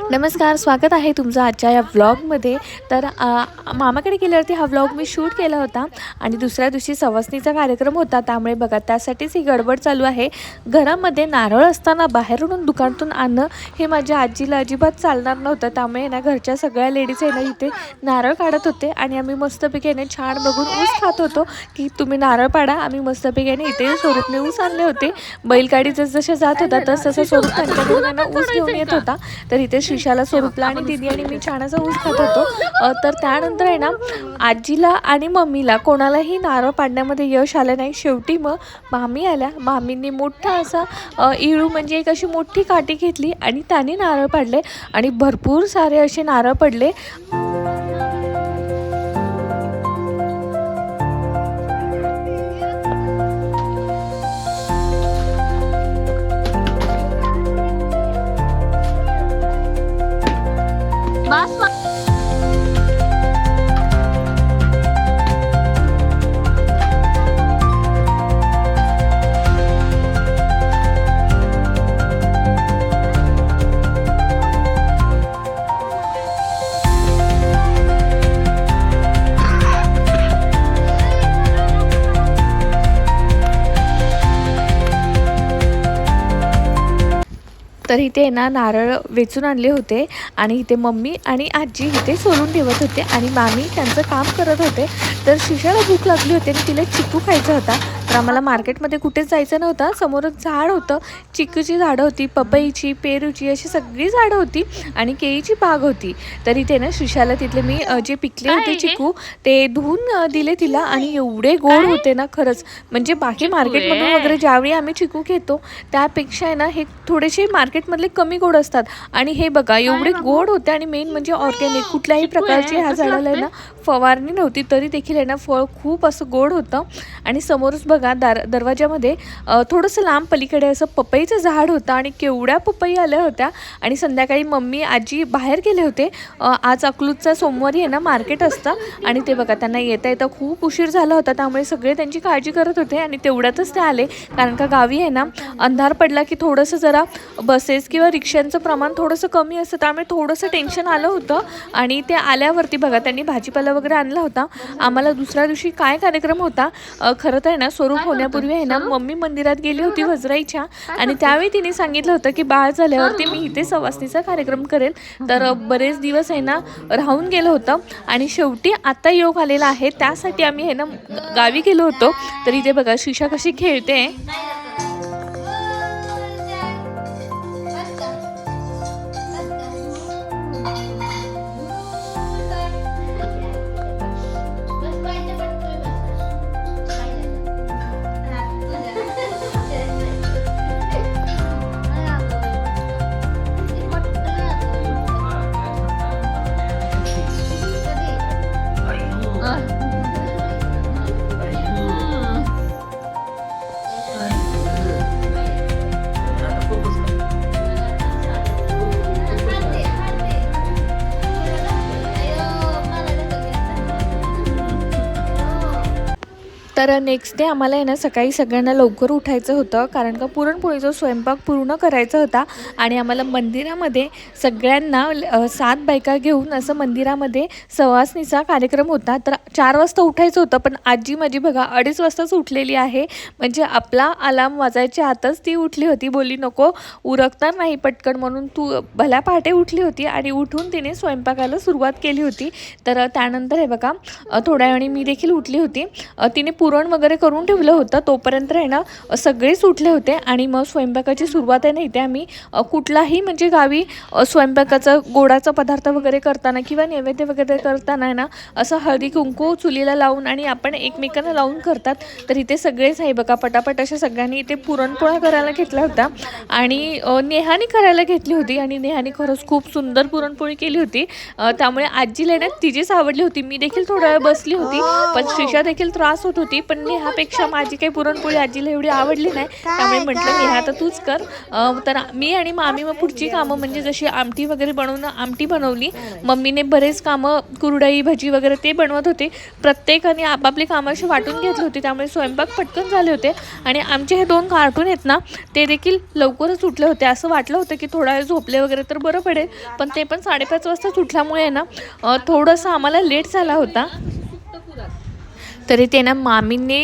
नमस्कार स्वागत आहे तुमचं आजच्या या व्लॉगमध्ये तर आ, मामाकडे गेल्यावरती हा व्लॉग मी शूट केला होता आणि दुसऱ्या दिवशी सवासणीचा कार्यक्रम होता. त्यामुळे बघा त्यासाठीच ही गडबड चालू आहे. घरामध्ये नारळ असताना बाहेरून दुकानातून आणणं हे माझ्या आजीला अजिबात चालणार नव्हतं. त्यामुळे ना घरच्या सगळ्या लेडीज आहे ना इथे नारळ काढत होते आणि आम्ही मस्तपैकी आहे ना छान बघून ऊस खात होतो की तुम्ही नारळ पाडा. आम्ही मस्तपैकी आहे ना इथे स्वरूपने ऊस आणले होते. बैलगाडी जसजशा जात होता तस तसं स्वरूप त्यांच्याकडून आहे ऊस घेऊन येत होता. तर इथे शिशाला स्वरूपला आणि दिदी आणि मी छान असा ऊस खात होतो. तर त्यानंतर आहे ना आजीला आणि मम्मीला कोणालाही नारळ पाडण्यामध्ये यश आलं नाही. शेवटी मग मामी आल्या. मामींनी मोठा असा इळू म्हणजे एक अशी मोठी काठी घेतली आणि त्याने नारळ पाडले आणि भरपूर सारे असे नारळ पडले. तर इथे ना नारळ वेचून आणले होते आणि इथे मम्मी आणि आजी इथे सोलून ठेवत होते आणि मामी त्यांचं काम करत होते. तर शिशाला भूक लागली होती आणि तिला चिकू खायचा होता. तर आम्हाला मार्केटमध्ये कुठेच जायचं नव्हतं. समोरच झाड होतं. चिकूची झाडं होती पपईची पेरूची अशी सगळी झाडं होती आणि केळीची बाग होती. तर इथे ना शिशाला तिथले मी जे पिकले होते चिकू ते धुवून दिले तिला आणि एवढे गोड होते ना खरंच. म्हणजे बाकी मार्केटमधून वगैरे ज्यावेळी आम्ही चिकू घेतो त्यापेक्षा आहे ना हे थोडेसे मार्केटमधले कमी गोड असतात. आणि हे बघा एवढे गोड होते आणि मेन म्हणजे ऑर्गॅनिक. कुठल्याही प्रकारची ह्या झाडाला आहे ना फवारणी नव्हती तरी देखील आहे ना फळ खूप असं गोड होतं. आणि समोरच बघा दार दरवाजामध्ये थोडंसं लांब पलीकडे असं पपईचं झाड होतं आणि केवढ्या पपई आल्या होत्या. आणि संध्याकाळी मम्मी आजी बाहेर गेले होते. आज अकलूजचा सोमवारी आहे ना मार्केट असतं. आणि ते बघा त्यांना येता येता खूप उशीर झाला होता. त्यामुळे सगळे त्यांची काळजी करत होते आणि तेवढ्यातच ते आले. कारण का गावी आहे ना अंधार पडला की थोडंसं जरा बसेस किंवा रिक्षांचं प्रमाण थोडंसं कमी असतं. त्यामुळे थोडंसं टेन्शन आलं होतं. आणि ते आल्यावरती बघा त्यांनी भाजीपाला वगैरे आणला होता. आम्हाला दुसऱ्या दिवशी काय कार्यक्रम होता? खरं तर आहे ना स्वरूप होण्यापूर्वी आहे ना मम्मी मंदिरात गेली होती वजराईच्या. आणि त्यावेळी तिने सांगितलं होतं की बाळ झाल्यावरती मी इथे सवासणीचा कार्यक्रम करेल. तर बरेच दिवस आहे ना राहून गेलं होतं. आणि शेवटी आता योग आलेला आहे. त्यासाठी आम्ही आहे ना गावी गेलो होतो. तर इथे बघा शिशा कशी खेळते. तर नेक्स्ट डे आम्हाला आहे ना सकाळी सगळ्यांना लवकर उठायचं होतं कारण का पुरणपोळीचा स्वयंपाक पूर्ण करायचा होता आणि आम्हाला मंदिरामध्ये सगळ्यांना सात बायका घेऊन असं मंदिरामध्ये सवासणीचा कार्यक्रम होता. तर चार वाजता उठायचं होतं पण आजी माझी बघा अडीच वाजताच उठलेली आहे. म्हणजे आपला अलार्म वाजायच्या आतच ती उठली होती. बोलली नको उरकणार नाही पटकन म्हणून तू भल्या पहाटे उठली होती आणि उठून तिने स्वयंपाकाला सुरुवात केली होती. तर त्यानंतर हे बघा थोड्या वेळाने मी देखील उठली होती. तिने पुरण वगैरे करून ठेवलं होतं तोपर्यंत आहे ना सगळेच उठले होते आणि मग स्वयंपाकाची सुरुवात आहे ना इथे आम्ही कुठलाही म्हणजे गावी स्वयंपाकाचं स्वयंपाकाचा गोडाचा पदार्थ वगैरे करताना किंवा नैवेद्य वगैरे करताना आहे ना असं हळदी कुंकू चुलीला लावून आणि आपण एकमेकांना लावून करतात. तर इथे सगळेच आहे बघा पटापट अशा सगळ्यांनी इथे पुरणपोळा करायला घेतला होता आणि नेहानी करायला घेतली होती आणि नेहानी खरंच खूप सुंदर पुरणपोळी केली होती. त्यामुळे आजीला आहे ना तिचीच आवडली होती. मी देखील थोडा वेळ बसली होती पण श्रीषा देखील त्रास होत होती. पण नेहापेक्षा माझी काही पुरणपोळी आजीला एवढी आवडली नाही. त्यामुळे म्हटलं नेहा तर तूच कर. तर मी आणि मामी मग पुढची कामं म्हणजे जशी आमटी वगैरे बनवणं आमटी बनवली मम्मीने बरेच कामं कुरडई भजी वगैरे ते बनवत होते. प्रत्येकाने आपापली कामं अशी वाटून घेतली होती त्यामुळे स्वयंपाक पटकन झाले होते. आणि आमचे हे दोन कार्टून आहेत ना ते देखील लवकरच उठले होते. असं वाटलं होतं की थोडा वेळ झोपले वगैरे तर बरं पडेल पण ते पण साडेपाच वाजता उठल्यामुळे ना थोडंसं आम्हाला लेट झाला होता. तरी ते ना मामींनी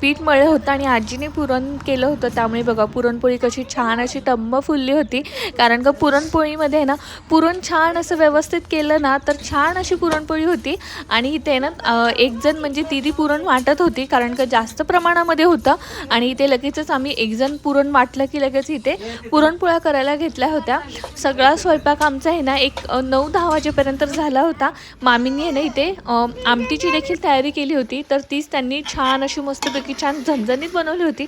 पीठ मळलं होतं आणि आजीने पुरण केलं होतं. त्यामुळे बघा पुरणपोळी कशी छान अशी टंब फुलली होती. कारण का पुरणपोळीमध्ये ना पुरण छान असं व्यवस्थित केलं ना तर छान अशी पुरणपोळी होती. आणि इथे ना एकजण एक जण म्हणजे दीदी पुरण वाटत होती कारण का जास्त प्रमाणामध्ये होतं. आणि इथे लगेचच आम्ही एक जण पुरण वाटलं की लगेच इथे पुरणपोळ्या करायला घेतल्या होत्या. सगळा स्वयंपाक आमचा आहे ना एक नऊ दहा वाजेपर्यंत झाला होता. मामींनी आहे ना इथे आमटीची देखील तयारी केली होती. तर तीच त्यांनी छान अशी मस्तपैकी छान झणझणीत बनवली होती.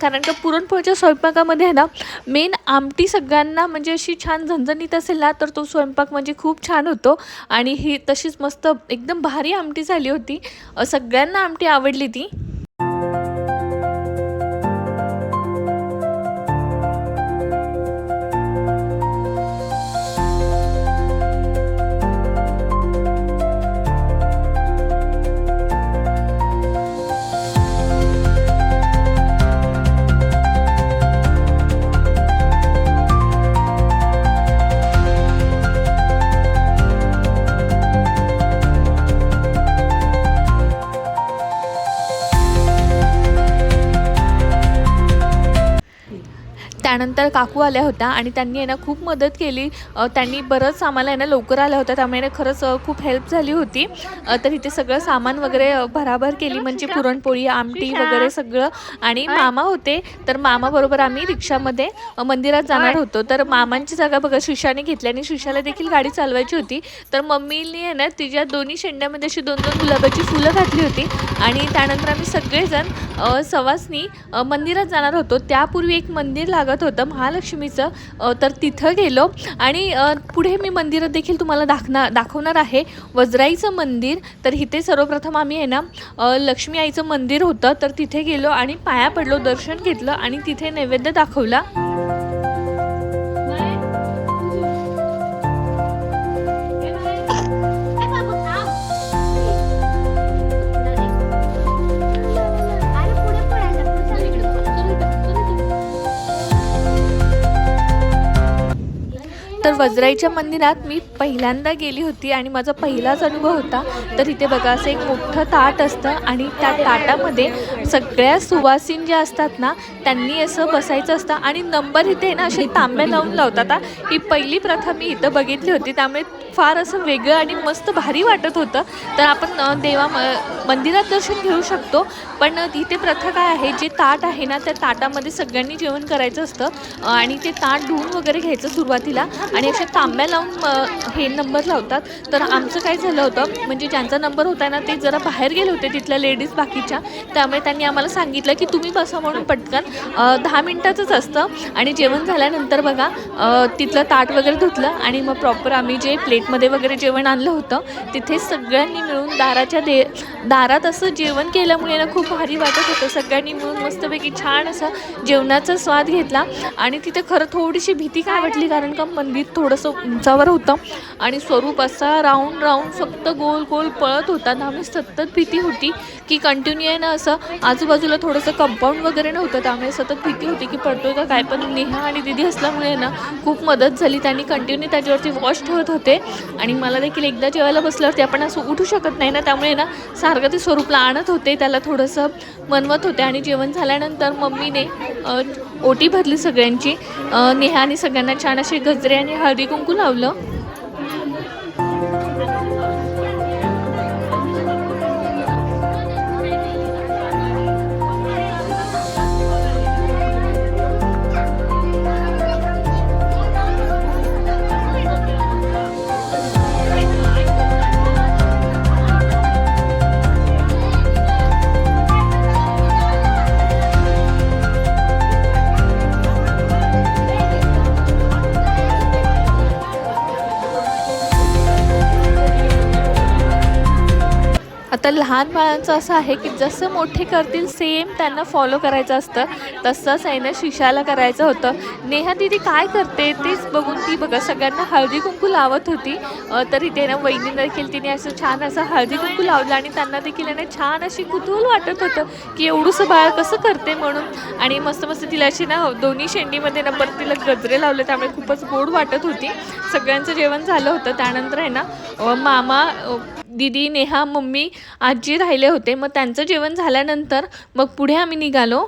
कारण का पुरणपोळीच्या स्वयंपाकामध्ये आहे ना मेन आमटी सगळ्यांना म्हणजे अशी छान झणझणीत असेल ना तर तो स्वयंपाक म्हणजे खूप छान होतो. आणि ही तशीच मस्त एकदम भारी आमटी झाली होती. सगळ्यांना आमटी आवडली ती. त्यानंतर काकू आल्या होत्या आणि त्यांनी आहे ना खूप मदत केली. त्यांनी बरंच आम्हाला आहे ना लवकर आल्या होत्या त्यामुळे खरंच खूप हेल्प झाली होती. तर इथे सगळं सामान वगैरे भराभर केली म्हणजे पुरणपोळी आमटी वगैरे सगळं. आणि मामा होते तर मामाबरोबर आम्ही रिक्षामध्ये मंदिरात जाणार होतो. तर मामांची जागा बघा शिशाने घेतली आणि शिशाला देखील गाडी चालवायची होती. तर मम्मीने आहे ना तिच्या दोन्ही शेंड्यामध्ये अशी दोन दोन गुलाबाची फुलं घातली होती. आणि त्यानंतर आम्ही सगळेजण सवासनी मंदिरात जाणार होतो. त्यापूर्वी एक मंदिर लागत होतं महालक्ष्मीचं. तर तिथं गेलो आणि पुढे मी मंदिरं देखील तुम्हाला दाखना दाखवणार आहे. वज्राईचं मंदिर तर इथे सर्वप्रथम आम्ही आहे ना लक्ष्मी आईचं मंदिर होतं. तर तिथे गेलो आणि पाया पडलो दर्शन घेतलं आणि तिथे नैवेद्य दाखवला. तर वज्राईच्या मंदिरात मी पहिल्यांदा गेली होती आणि माझा पहिलाच अनुभव होता. तर इथे बघा असं एक मोठं ताट असतं आणि त्या ताटामध्ये सगळ्या सुवासीन ज्या असतात ना त्यांनी असं बसायचं असतं आणि नंबर इथे ना असे तांब्या लावून लावतात. ही पहिली प्रथा मी इथं बघितली होती. त्यामुळे फार असं वेगळं आणि मस्त भारी वाटत होतं. तर आपण देवा म मंदिरात दर्शन घेऊ शकतो. पण इथे प्रथा काय आहे? जे ताट आहे ना त्या ताटामध्ये सगळ्यांनी जेवण करायचं असतं. आणि ते ताट धुवून वगैरे घ्यायचं सुरुवातीला. आणि अशा तांब्या लावून हे नंबर लावतात. तर आमचं काय झालं होतं म्हणजे ज्यांचा नंबर होता ना ते जरा बाहेर गेले होते तिथल्या लेडीज बाकीच्या. त्यामुळे त्यांनी आम्हाला सांगितलं की तुम्ही बसा म्हणून पटकन. दहा मिनटाचंच असतं आणि जेवण झाल्यानंतर बघा तिथलं ताट वगैरे धुतलं आणि मग प्रॉपर आम्ही जे प्लेटमध्ये वगैरे जेवण आणलं होतं तिथे सगळ्यांनी मिळून दाराच्या दे दारात असं जेवण केल्यामुळे ना खूप भारी वाटत होतं. सगळ्यांनी मिळून मस्तपैकी छान असं जेवणाचा स्वाद घेतला आणि तिथे खरं थोडीशी भीती काय वाटली? कारण का मंदिर थोडंसं उंचावर होतं. आणि स्वरूप असा राऊंड राऊंड फक्त गोल गोल पळत होता. त्यामुळे सतत भीती होती की कंटिन्यू आहे ना असं. आजूबाजूला थोडंसं कंपाऊंड वगैरे नव्हतं. त्यामुळे सतत भीती होती की पडतोय का काय. पण नेहा आणि दिदी असल्यामुळे ना खूप मदत झाली. त्यांनी कंटिन्यू त्याच्यावरती वॉश ठेवत होते. आणि मला देखील एकदा जेवायला बसल्यावरती आपण असं उठू शकत नाही ना. त्यामुळे ना सारखं ते स्वरूपला आणत होते. त्याला थोडंसं मनवत होते. आणि जेवण झाल्यानंतर मम्मीने ओटी भरली सगळ्यांची. नेहाने सगळ्यांना छान असे गजरे आणि हळदी कुंकू लावलं. आता लहान बाळांचं असं आहे की जसं मोठे करतील सेम त्यांना फॉलो करायचं असतं. तसंच आहे ना शिशाला करायचं होतं. नेहा दिदी काय करते तेच बघून ती बघा सगळ्यांना हळदी कुंकू लावत होती. तरी तर इथे ना वहिनी देखील तिने असं छान असं हळदी कुंकू लावलं आणि त्यांना देखील आहे ना छान अशी कुतूहल वाटत होतं की एवढंसं बाळ कसं करते म्हणून. आणि मस्त मस्त तिला अशी ना दोन्ही शेंडीमध्ये ना परत तिला गजरे लावले त्यामुळे खूपच गोड वाटत होती. सगळ्यांचं जेवण झालं होतं. त्यानंतर आहे ना मामा दीदी नेहा मम्मी आजी राहिले होते. मग त्यांचं जेवण झाल्यानंतर मग पुढे आम्ही निघालो.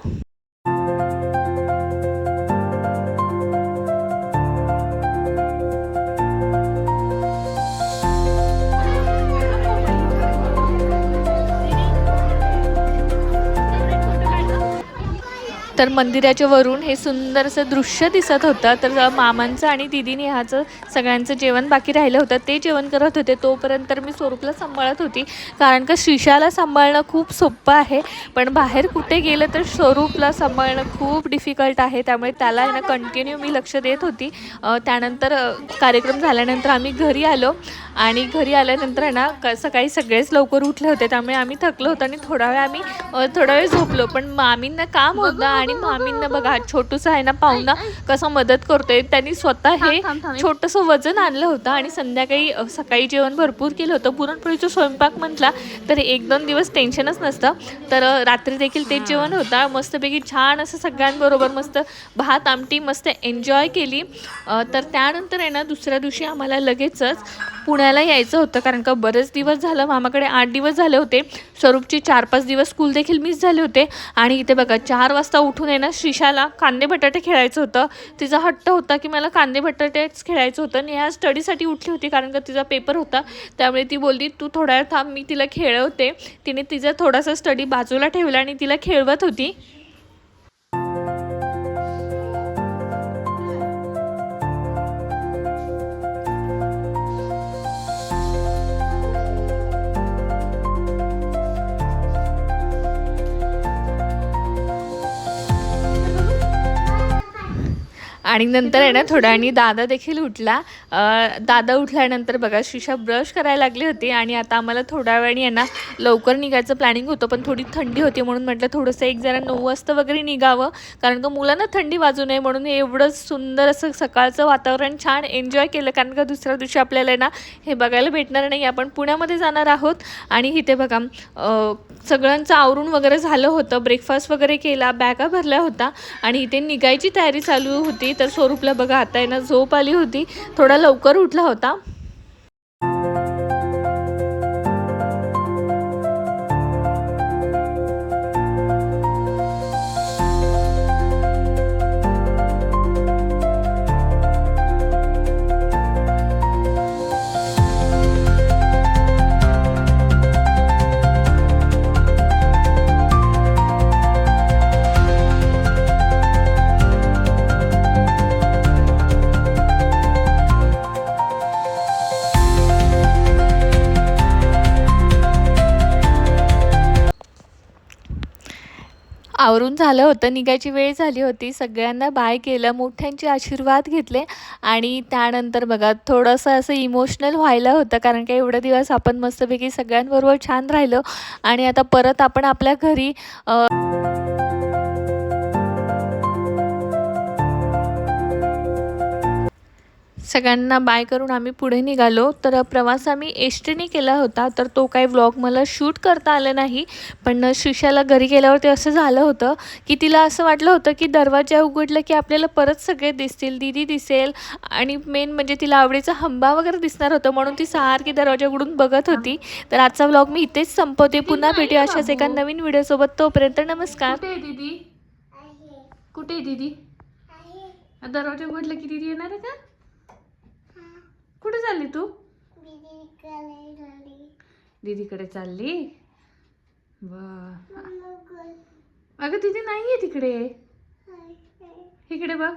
तर मंदिराच्या वरून हे सुंदर असं दृश्य दिसत होतं. तर मामांचं आणि दिदीने ह्याचं सगळ्यांचं जेवण बाकी राहिलं होतं. ते जेवण करत होते. तोपर्यंत तर मी स्वरूपला सांभाळत होती. कारण का श्रीशाला सांभाळणं खूप सोपं आहे. पण बाहेर कुठे गेलं तर स्वरूपला सांभाळणं खूप डिफिकल्ट आहे. त्यामुळे त्याला ना कंटिन्यू मी लक्ष देत होती. त्यानंतर कार्यक्रम झाल्यानंतर आम्ही घरी आलो. आणि घरी आल्यानंतर आहे ना क सकाळी सगळेच लवकर उठले होते त्यामुळे आम्ही थकलो होतो आणि थोडा वेळ आम्ही थोडा वेळ झोपलो. पण मामींना काम होतं आणि मामींना बघा छोटूसं आहे ना पाहुणा कसं मदत करतोय. त्यांनी स्वतः हे छोटंसं वजन आणलं होतं आणि संध्याकाळी सकाळी जेवण भरपूर केलं होतं. पुरणपोळीचं स्वयंपाक म्हटला तर एक दोन दिवस टेन्शनच नसतं. तर रात्री देखील तेच जेवण होता. मस्तपैकी छान असं सगळ्यांबरोबर मस्त भात आमटी मस्त एन्जॉय केली. तर त्यानंतर आहे ना दुसऱ्या दिवशी आम्हाला लगेचच पुण्याला यायचं होतं कारण का बरेच दिवस झालं मामाकडे आठ दिवस झाले होते. स्वरूपचे चार पाच दिवस स्कूल देखील मिस झाले होते. आणि इथे बघा चार वाजता उठून आहे ना श्रीशाला कांदे बटाटे खेळायचं होतं. तिचा हट्ट होता की मला कांदे बटाटेच खेळायचं होतं. आणि ह्या स्टडीसाठी उठली होती कारण का तिचा पेपर होता. त्यामुळे ती बोलली तू थोड्या वेळ थांब मी तिला खेळवते. तिने तिचा थोडासा स्टडी बाजूला ठेवला आणि तिला खेळवत होती. आणि नंतर आहे ना थोड्या आणि दादा देखील उठला. दादा उठल्यानंतर बघा शिशा ब्रश करायला लागली होती आणि आता आम्हाला थोड्या वेळाने आहे ना लवकर निघायचं प्लॅनिंग होतं पण थोडी थंडी होती म्हणून म्हटलं थोडंसं एक जरा नऊ वाजता वगैरे निघावं. कारण का मुलांना थंडी वाजू नये म्हणून एवढं सुंदर असं सकाळचं वातावरण छान एन्जॉय केलं. कारण का दुसऱ्या दिवशी आपल्याला आहे ना हे बघायला भेटणार नाही. आपण पुण्यामध्ये जाणार आहोत. आणि इथे बघा सगळ्यांचं आवरून वगैरे झालं होतं. ब्रेकफास्ट वगैरे केला बॅगा भरल्या होता आणि इथे निघायची तयारी चालू होती. तर स्वरूपला बघा आता आहे ना झोप आली होती. थोडा लवकर उठला होता. आवरून झालं होतं निघायची वेळ झाली होती. सगळ्यांना बाय केलं मोठ्यांचे आशीर्वाद घेतले आणि त्यानंतर बघा थोडंसं असं इमोशनल व्हायला होतं कारण का एवढे दिवस आपण मस्तपैकी सगळ्यांबरोबर छान राहिलो आणि आता परत आपण आपल्या घरी सगळ्यांना बाय करून आम्ही पुढे निघालो. तर प्रवास आम्ही एस टीने केला होता. तर तो काही व्लॉग मला शूट करता आला नाही. पण श्रीशाला घरी गेल्यावरती असं झालं होतं की तिला असं वाटलं होतं की दरवाजा उघडलं की आपल्याला परत सगळे दिसतील दीदी दिसेल. आणि मेन म्हणजे तिला आवडीचा हंबा वगैरे दिसणार होतं. म्हणून ती सारखी दरवाजा उघडून बघत होती. तर आजचा व्लॉग मी इथेच संपवते. पुन्हा भेटूया अशाच एका नवीन व्हिडिओसोबत तोपर्यंत नमस्कार. दीदी? कुठे आहे दीदी? दरवाजा उघडलं की दीदी येणार आहे का? कुठे चालली तू? दीदीकडे चालली? वा अगं दीदी नाहीये तिकडे. इकडे बघ.